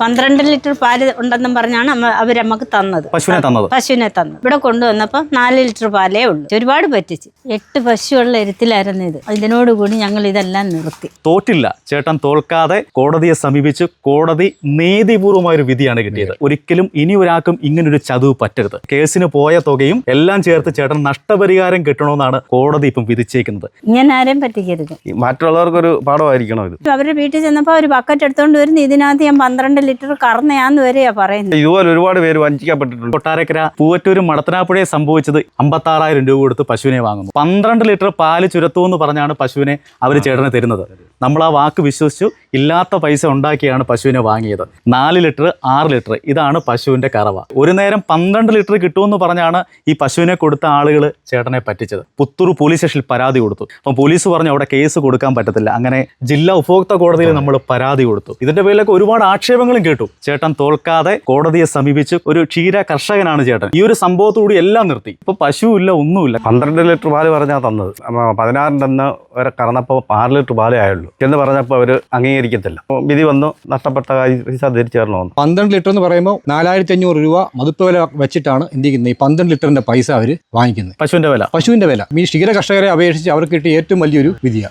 പന്ത്രണ്ട് ലിറ്റർ പാൽ ഉണ്ടെന്നും പറഞ്ഞാണ് അവർ നമുക്ക് തന്നത്. പശുവിനെ തന്നത്. പശുവിനെ തന്നു ഇവിടെ കൊണ്ടുവന്നപ്പോൾ നാല് ലിറ്റർ പാലേ ഉള്ളൂ. ഒരുപാട് പറ്റിച്ച്. എട്ട് പശുവുള്ള എരുത്തിലായിരുന്നു ഇത്. ഇതിനോടുകൂടി ഞങ്ങൾ ഇതെല്ലാം നിർത്തി. തോറ്റില്ല. ചേട്ടൻ തോൽക്കാതെ കോടതിയെ സമീപിച്ച് കോടതി നീതിപൂർവമായ ഒരു വിധിയാണ് കിട്ടിയത്. ഒരിക്കലും ഇനി ഒരാൾക്കും ഇങ്ങനൊരു ചതുവ് പറ്റരുത്. കേസിന് പോയ തുകയും എല്ലാം ചേർത്ത് ചേട്ടൻ നഷ്ടപരിഹാരം കിട്ടണമെന്നാണ് കോടതി ഇപ്പം വിധിച്ചേക്കുന്നത്. ഇങ്ങനെ ആരെയും പറ്റിക്കരുത്. മറ്റുള്ളവർക്കൊരു പാഠമായിരിക്കണം ഇത്? അവരുടെ വീട്ടിൽ ചെന്നപ്പോൾ ഒരു ബക്കറ്റ് എടുത്തോണ്ട് വരുന്നു. ഇതിനകത്ത് ഞാൻ പന്ത്രണ്ട് ലിറ്റർ കറന്നയാന്ന് വരെയാ പറയുന്നത്. ഇതുപോലെ ഒരുപാട് പേര് വഞ്ചിക്കപ്പെട്ടിട്ടുണ്ട്. കൊട്ടാരക്കര പൂവറ്റൂരും മടത്തനാപ്പുഴയെ സംഭവിച്ചത് അമ്പത്തി ആറായിരം രൂപ കൊടുത്ത് പശുവിനെ വാങ്ങുന്നു. പന്ത്രണ്ട് ലിറ്റർ പാൽ ചുരത്തു എന്ന് പറഞ്ഞാണ് പശുവിനെ അവർ ചേട്ടന് തരുന്നത്. നമ്മൾ ആ വാക്ക് വിശ്വസിച്ചു ഇല്ലാത്ത പൈസ ഉണ്ടാക്കിയാണ് പശുവിനെ വാങ്ങിയത്. നാല് ലിറ്റർ ആറ് ലിറ്റർ ഇതാണ് പശുവിന്റെ കറവ. ഒരു നേരം പന്ത്രണ്ട് ലിറ്റർ കിട്ടുമെന്ന് പറഞ്ഞാണ് ഈ പശുവിനെ കൊടുത്ത ആളുകൾ ചേട്ടനെ പറ്റിച്ചത്. പുത്തൂർ പോലീസ് സ്റ്റേഷനിൽ പരാതി കൊടുത്തു. അപ്പം പോലീസ് പറഞ്ഞു അവിടെ കേസ് കൊടുക്കാൻ പറ്റത്തില്ല. അങ്ങനെ ജില്ലാ ഉപഭോക്തൃ കോടതിയിൽ നമ്മൾ പരാതി കൊടുത്തു. ഇതിന്റെ പേരിലൊക്കെ ഒരുപാട് ആക്ഷേപങ്ങളും കേട്ടു. ചേട്ടൻ തോൽക്കാതെ കോടതിയെ സമീപിച്ച് ഒരു ക്ഷീര കർഷകനാണ് ചേട്ടൻ. ഈ ഒരു സംഭവത്തോടുകൂടി എല്ലാം നിർത്തി. ഇപ്പൊ പശുവില്ല ഒന്നുമില്ല. പന്ത്രണ്ട് ലിറ്റർ പാൽ പറഞ്ഞാൽ തന്നത്. പതിനാറിന്റെ വരെ കറന്നപ്പോൾ ആറ് ലിറ്റർ പാലേ ആയുള്ളൂ. എന്ന് പറഞ്ഞപ്പോൾ അവർ അംഗീകരിക്കത്തില്ല. വിധി വന്നു. നഷ്ടപ്പെട്ട കാര്യം പൈസ തിരിച്ചു തരണമെന്ന് പന്ത്രണ്ട് ലിറ്റർ എന്ന് പറയുമ്പോൾ നാലായിരത്തി അഞ്ഞൂറ് രൂപ മതിപ്പ് വില വെച്ചിട്ടാണ് എന്ത് ചെയ്യുന്നത്? ഈ പന്ത്രണ്ട് ലിറ്ററിന്റെ പൈസ അവർ വാങ്ങിക്കുന്നത്. പശുവിന്റെ വില. പശുവിന്റെ വില. ഈ ക്ഷീര കർഷകരെ അപേക്ഷിച്ച് അവർക്ക് കിട്ടിയ ഏറ്റവും വലിയൊരു വിധിയാണ്